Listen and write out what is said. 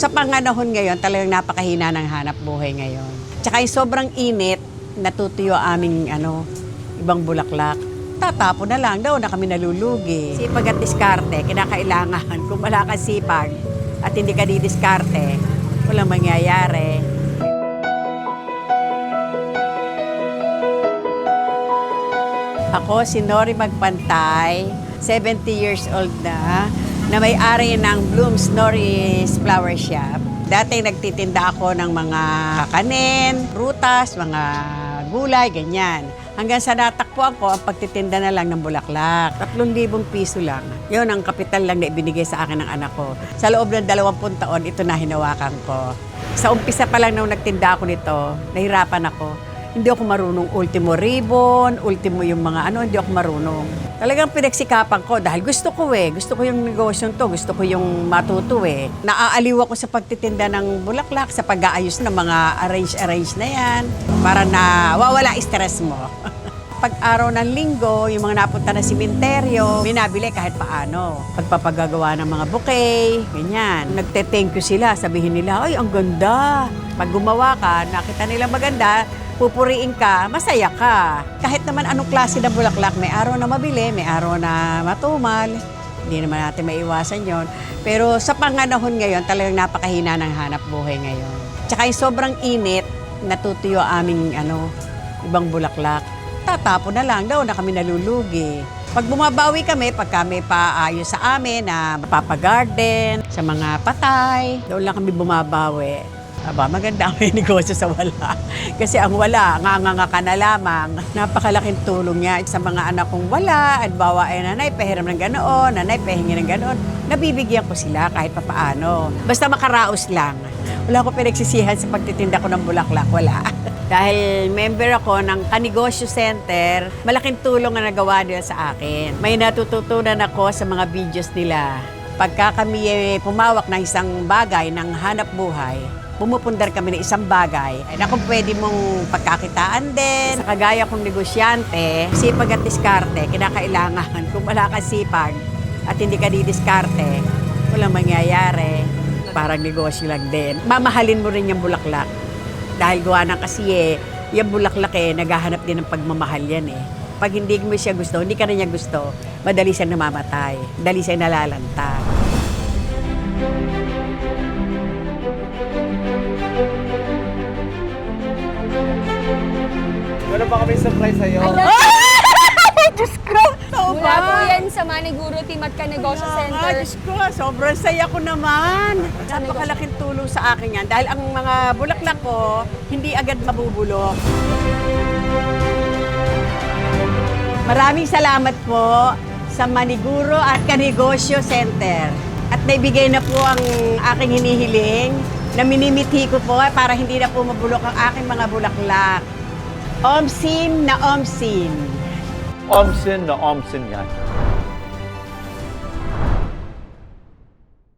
sa panganahon ngayon, talagang napakahina ng hanap buhay ngayon. Tsaka yung sobrang init, natutuyo aming ano, ibang bulaklak. Tatapo na lang daw na kami nalulugi. Sipag at diskarte, kinakailangan. Kung wala kang sipag at hindi ka didiskarte, walang mangyayari. Ako si Nori Magpantay, 70 years old na, na may-ari ng Blooms Nori's Flower Shop. Dati nagtitinda ako ng mga kanin, prutas, mga gulay, ganyan. Hanggang sa natakpuan ko, ang pagtitinda na lang ng bulaklak. 3,000 piso lang. Yun ang kapital lang na ibinigay sa akin ng anak ko. Sa loob ng 20 taon, ito na hinawakan ko. Sa umpisa pa lang nung nagtinda ako nito, nahirapan ako hindi ako marunong ultimo ribbon, ultimo yung mga ano, hindi ako marunong. Talagang pinagsikapan ko dahil gusto ko eh. Gusto ko yung negosyo to, gusto ko yung matuto eh. Naaaliw ako sa pagtitinda ng bulaklak, sa pag-aayos ng mga arrange-arrange na yan. Para na wawala stress mo. Pag araw ng linggo, yung mga napunta na simenteryo, minabili kahit paano. Pagpapagagawa ng mga bouquet, ganyan. Nagte-thank you sila, sabihin nila, ay, ang ganda. Pag gumawa ka, nakita nila maganda, pupuriin ka, masaya ka. Kahit naman anong klase ng bulaklak, may araw na mabili, may araw na matumal. Hindi naman natin maiwasan yon. Pero sa panganahon ngayon, talagang napakahina ng hanap buhay ngayon. Tsaka yung sobrang init, natutuyo aming ano, ibang bulaklak. Tatapo na lang daw na kami nalulugi. Pag bumabawi kami, pag kami paayos sa amin na papagarden, sa mga patay, doon lang kami bumabawi. Aba, maganda ang negosyo sa wala. Kasi ang wala, nganga ka na lamang. Napakalaking tulong niya sa mga anak kong wala. At bawa ay nanay, pahiram ng ganoon, nanay, pahingi ng ganoon. Nabibigyan ko sila kahit papaano. Basta makaraos lang. Wala ko pinagsisihan sa pagtitinda ko ng bulaklak, wala. Dahil member ako ng Kanegosyo Center, malaking tulong ang nagawa nila sa akin. May natututunan ako sa mga videos nila. Pagka kami eh, pumawak ng isang bagay ng hanap buhay, pumupundar kami ng isang bagay na kung pwede mong pagkakitaan din. Sa kagaya kong negosyante, sipag at diskarte, kinakailangan. Kung wala kang sipag at hindi ka didiskarte, walang mangyayari. Parang negosyo lang din. Mamahalin mo rin yung bulaklak. Dahil gawa ng kasi eh, yung bulaklak eh, naghahanap din ng pagmamahal yan eh. Pag hindi mo siya gusto, hindi ka na niya gusto, madali siyang namamatay. Dali siyang nalalanta. Wala pa kami surprise sa'yo. Diyos ko! Mula po yan sa Maniguro Team at Kanegosyo Center. Diyos ko, sobrang saya ko naman. Sa Napakalaking tulong sa akin yan. Dahil ang mga bulaklak ko, hindi agad mabubulok. Maraming salamat po sa Maniguro at Kanegosyo Center. At naibigay na po ang aking hinihiling na minimithi ko po para hindi na po mabulok ang aking mga bulaklak. Omsin na omsin. Omsin na Omsin yan.